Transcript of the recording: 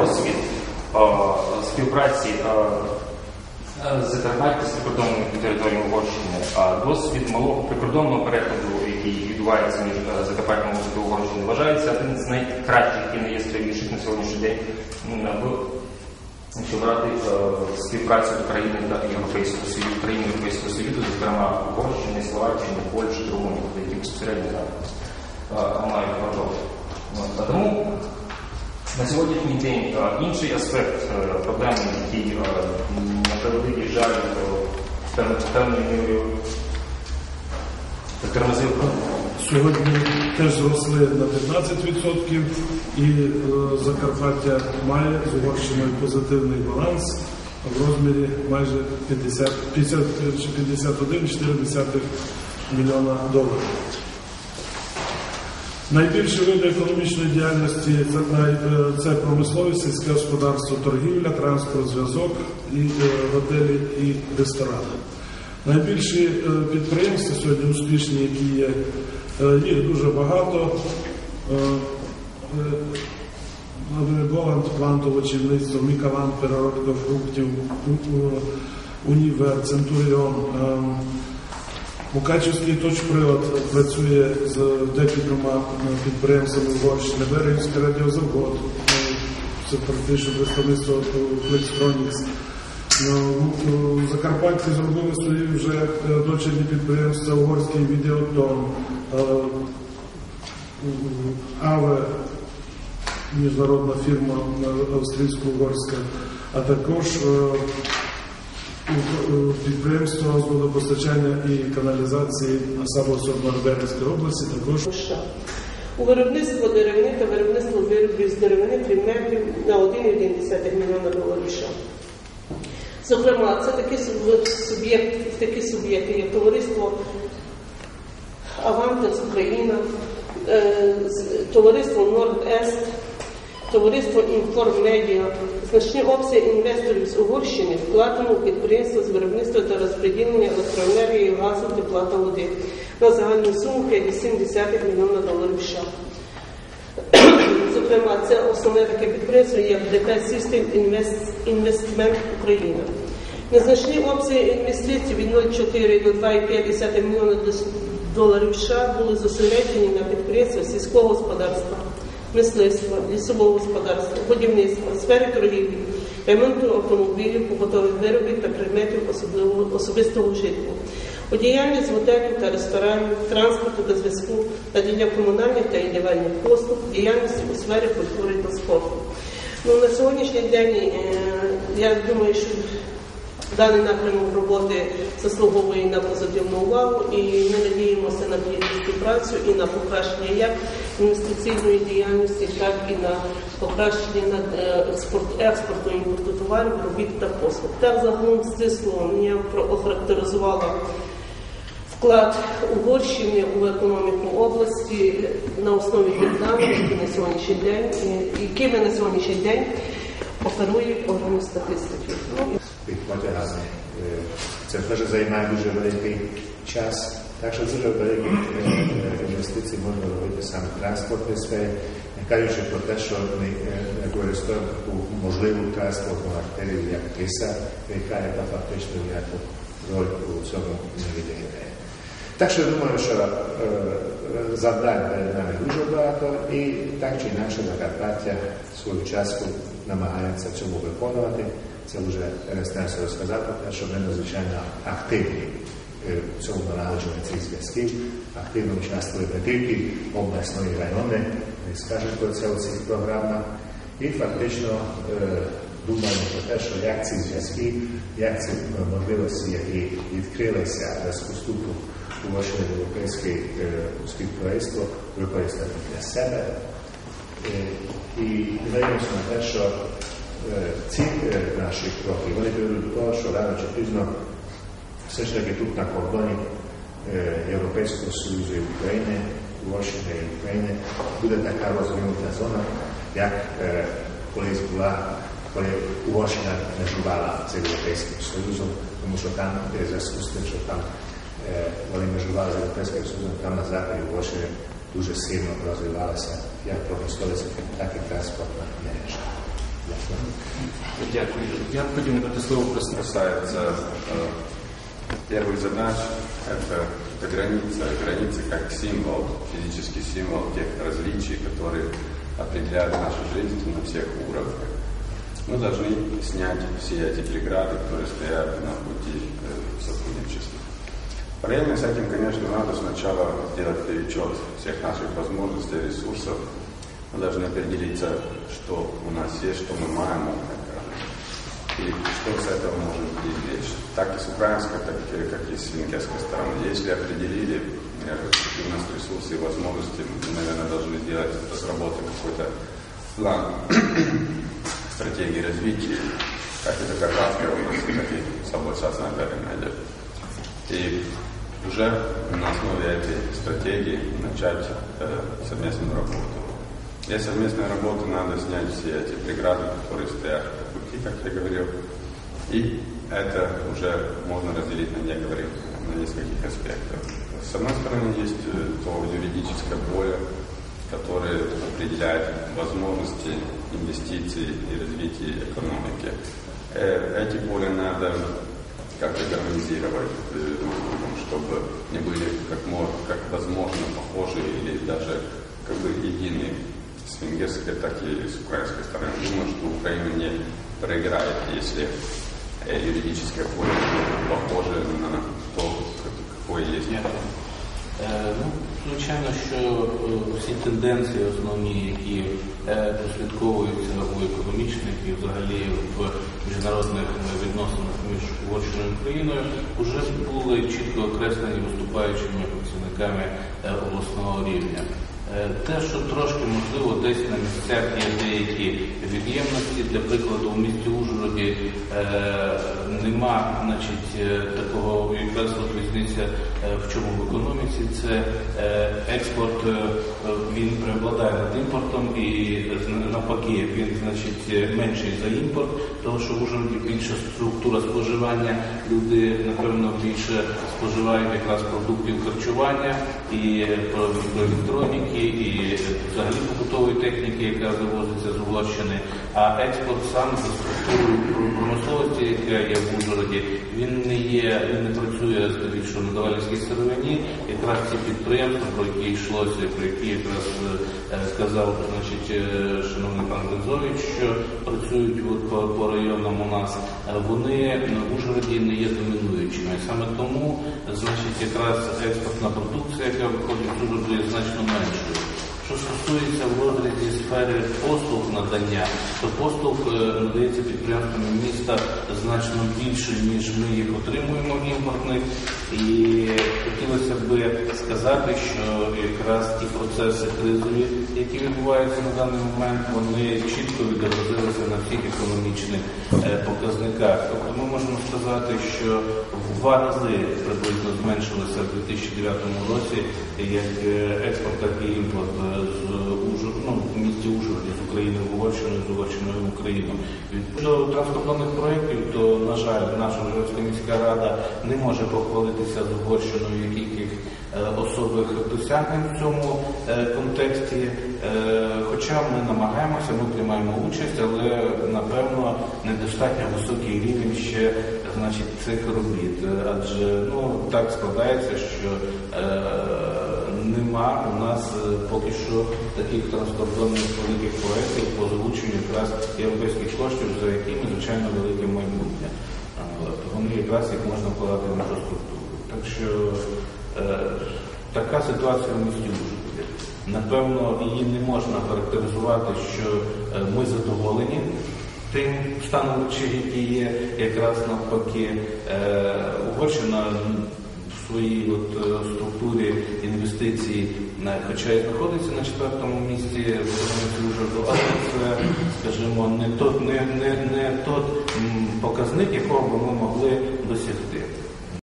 досвід е, співпраці е, е, з Закарпаття з прикордонними територіями Угорщини, досвід малого прикордонного переходу, який відбувається між Закарпаттям та Угорщиною, вважається один з найкращих і найяскравіших на сьогоднішній день Якщо брати співпрацю України та Європейського Союзу, країн Європейського Союзу, зокрема Угорщини, Словаччини, Польщі, Румунії, які безпосередньо мають продовжувати. Тому на сьогоднішній день е, інший аспект е, проблеми, який е, на превеликий жаль певною мірою тормозив Сьогодні теж зросли на 15% і Закарпаття має з позитивний баланс в розмірі майже 50, 50, чи 51,4 мільйона доларів. Найбільші види економічної діяльності це, е, це промисловість, сільське господарство, торгівля, транспорт, зв'язок, і е, готелі і ресторани. Найбільші е, підприємства сьогодні успішні, які є, їх дуже багато. Голланд, плантовочівництво, Мікалан, переробка фруктів, Універ, Центуріон. Мукачівський точприлад працює з декількома е, підприємствами Угорщини, Берегівський радіозавод, це практично представництво Flextronics. Ну, В Закарпатті зробили свої вже е, дочірні підприємства Угорський відеотон, е, АВЕ, міжнародна фірма австрійсько-угорська, а також підприємство з водопостачання і каналізації Сабло-Сорбардерської області також У виробництво деревини та виробництво виробів з деревини предметів на 1,1 мільйона доларів США. Зокрема, це такі суб'єкти, такі суб'єкти, як товариство Авантес Україна, е, товариство Норд-Ест, товариство Інформмедіа, значні обсяги інвесторів з Угорщини вкладено у підприємство з виробництва та розподілення електроенергії, газу, тепла та води на загальну суму 5,7 мільйона доларів США. Зокрема, це основне таке підприємство як ДК System Invest- Investment Україна. Незначні обсяги інвестицій від 0,4 до 2,5 мільйона дос- доларів США були зосереджені на підприємства сільського господарства, мисливства, лісового господарства, будівництва, сфери торгівлі, ремонту автомобілів, побутових виробів та предметів особливого особистого вжитку. У діяльність готелів та ресторанів, транспорту та зв'язку, надання комунальних та індивідуальних послуг, діяльності у сфері культури та спорту. Ну, на сьогоднішній день е, я думаю, що даний напрямок роботи заслуговує на позитивну увагу, і ми надіємося на плідну співпрацю і на покращення як інвестиційної діяльності, так і на покращення над, е, експорт, експорту імпорту товарів, робіт та послуг. Так загалом стисло я охарактеризувала вклад Угорщини у економіку області на основі даних, які на сьогоднішній день, якими на сьогоднішній день оперують органи статистики. Ну, і тих. Е, Це теж займає дуже великий час. Так що дуже великі е, інвестиції можна робити саме в транспортній сфері, не кажучи про те, що ми е, використовуємо таку можливу транспортну артерію, як Тиса, яка яка фактично ніяку роль у цьому не відіграє. Так що я думаю, що е, е, завдань перед нами дуже багато, і так чи інакше Закарпаття свою частку намагається цьому виконувати. Це вже Ернест розказав про те, що ми надзвичайно активні в цьому налагодженні цих зв'язків, активно участвуємо не тільки обласної райони, не скажуть про це у цих програмах, і фактично думаємо про те, що як ці зв'язки, як ці можливості, які відкрилися без поступу у ваше європейське співтовариство, використати для себе. І надіємося на те, що cikk másikra, voleiből alsó tűznak Sečnjak je tudi na kordoni Evropejsko suzo i Ukrajine, Washingtona i Ukrajine, bude taka razumljena zona, jak e, koja je bila, koja je Washingtona mežuvala s Evropejskim sujuzom, tomu što tam, je zasku s što tam e, ona je mežuvala s Evropejskim sujuzom, tam na zapadu Washingtona duže silno razvivala se, jak prosto stolice, tak i transportna mreža. розвивалася як промисловість, так і транспортна мережа. Дякую. Дякую. Я б хотів надати слово просто касается э, первых задач, это, это граница. Граница как символ, физический символ тех различий, которые определяют нашу жизнь на всех уровнях. Мы должны снять все эти преграды, которые стоят на пути э, сотрудничества. Параллельно с этим, конечно, надо сначала сделать перечет всех наших возможностей, ресурсов. мы должны определиться, что у нас есть, что мы маем и что с этого может извлечь. Так и с украинской, так и как и с венгерской стороны. Если определили, какие у нас ресурсы и возможности, мы, наверное, должны сделать, разработать какой-то план стратегии развития, как это Казахская область, так и Саблачасная Беремеде. И уже на основе этой стратегии начать э, совместную работу. Для совместной работы надо снять все эти преграды, которые стоят на пути, как я говорил. И это уже можно разделить на, некоторых, на нескольких аспектов. С одной стороны, есть э, то юридическое поле, которое определяет возможности инвестиций и развития экономики. Э, Эти поля надо как-то гармонизировать э, чтобы не были как, как возможно похожи или даже как бы единые с венгерской, так и с украинской стороны. Думаю, что Украина не проиграет, если э, юридическое поле похоже на то, какое есть. Е, Ну, звичайно, що е, всі тенденції основні, які е, прослідковуються у економічних і взагалі в міжнародних відносинах між Угорщиною і Україною, вже були чітко окреслені виступаючими працівниками е, обласного рівня. Е, Те, що трошки можливо десь на місцях є деякі від'ємності, для прикладу, у місті Ужгороді е, нема значить, е, такого от різниця е, в чому в економіці. Це е, експорт він преобладає над імпортом і навпаки він значить менший за імпорт, тому що в Ужгороді більша структура споживання. Люди напевно більше споживають якраз продуктів харчування і е, електроніки, і техніки, яка завозиться з Угорщини. А експорт сам за структурою промисловості, яка є в Ужгороді, він не є, він не працює здебільшого на Давальській сировині. Якраз ці підприємства, про які йшлося, про які якраз е, сказав значить, е, шановний пан Бензович, що працюють от по, по районам у нас, е, вони в Ужгороді не є домінуючими. Саме тому, значить, якраз експортна продукція, яка виходить з Ужгороду, є значно меншою. Що стосується в розрізі сфери послуг надання, то послуг е, надається підприємствами міста значно більше, ніж ми їх отримуємо імпортних. І хотілося б сказати, що якраз ті процеси кризові, які відбуваються на даний момент, вони чітко відобразилися на всіх економічних е, показниках. Тобто ми можемо сказати, що в два рази приблизно зменшилося в 2009 році як е, експорт, так і імпорт е, з Ужгор- ну, в місті Ужгороді з України в Угорщину, з Угорщиною в Україну. Щодо транспортних проєктів, то, на жаль, наша Ужгородська міська рада не може похвалитися з Угорщиною яких е, особих досягнень в цьому е, контексті. Е, Хоча ми намагаємося, ми приймаємо участь, але напевно недостатньо високий рівень ще значить, цих робіт. Адже ну, так складається, що нема у нас поки що таких транскордонних великих проєктів по залученню якраз європейських коштів, за якими, звичайно, велике майбутнє. Вони якраз їх можна вкладати в інфраструктуру. Так що е, така ситуація в місті Ужгороді. Напевно, її не можна характеризувати, що е, ми задоволені тим станом речей, які є, якраз навпаки. Е, Угорщина в своїй от, е, структурі інвестицій, хоча і знаходиться на четвертому місці в Ужгороду, але це, скажімо, не тот, не, не, не тот показник, якого би ми могли досягти.